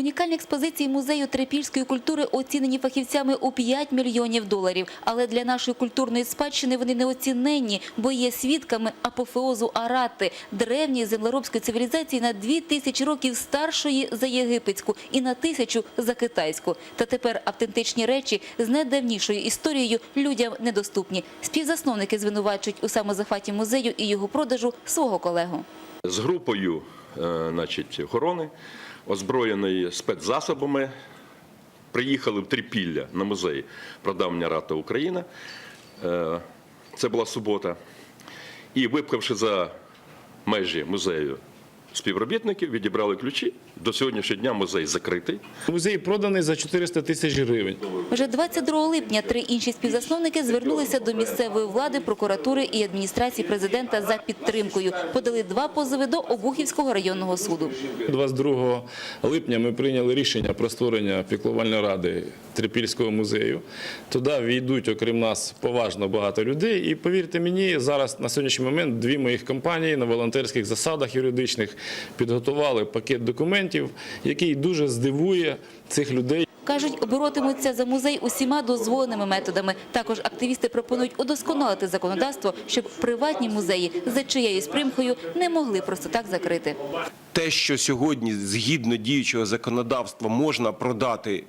Унікальні експозиції музею трипільської культури оцінені фахівцями у 5 мільйонів доларів. Але для нашої культурної спадщини вони неоціненні, бо є свідками апофеозу Арати, древньої землеробської цивілізації на 2000 років старшої за єгипетську і на тисячу за китайську. Та тепер автентичні речі з найдавнішою історією людям недоступні. Співзасновники звинувачують у самозахваті музею і його продажу свого колегу. з групою е, значить, охорони, озброєної спецзасобами, приїхали в Трипілля на музей прадавня Рата Україна. Е, Це була субота. І випхавши за межі музею співробітників, відібрали ключі. До сьогоднішнього дня музей закритий. Музей проданий за 400 тисяч гривень. Вже 22 липня три інші співзасновники звернулися до місцевої влади, прокуратури і адміністрації президента за підтримкою. Подали два позови до Обухівського районного суду. 22 липня ми прийняли рішення про створення піклувальної ради Трипільського музею. Туди війдуть, окрім нас, поважно багато людей. І повірте мені, зараз на сьогоднішній момент дві моїх компанії на волонтерських засадах юридичних підготували пакет документів, який дуже здивує цих людей. Кажуть, боротимуться за музей усіма дозволеними методами. Також активісти пропонують удосконалити законодавство, щоб приватні музеї за чиєюсь примхою не могли просто так закрити. те, що сьогодні згідно діючого законодавства можна продати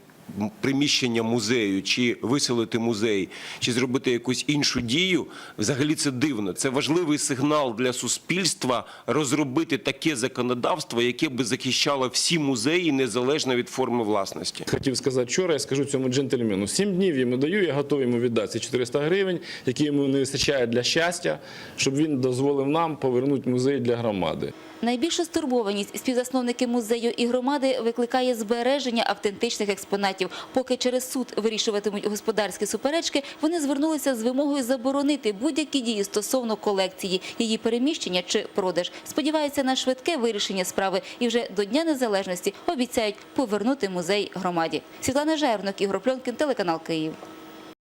приміщення музею, чи виселити музей, чи зробити якусь іншу дію, взагалі це дивно. Це важливий сигнал для суспільства розробити таке законодавство, яке би захищало всі музеї незалежно від форми власності. Хотів сказати вчора, я скажу цьому джентльмену. Сім днів йому даю, я готовий йому віддати ці 400 гривень, які йому не вистачає для щастя, щоб він дозволив нам повернути музей для громади. Найбільшу стурбованість співзасновники музею і громади викликає збереження автентичних експонатів. Поки через суд вирішуватимуть господарські суперечки, вони звернулися з вимогою заборонити будь-які дії стосовно колекції, її переміщення чи продаж. Сподіваються на швидке вирішення справи і вже до Дня Незалежності обіцяють повернути музей громаді. Світлана Жернок, Ігор Пльонкін, телеканал Київ.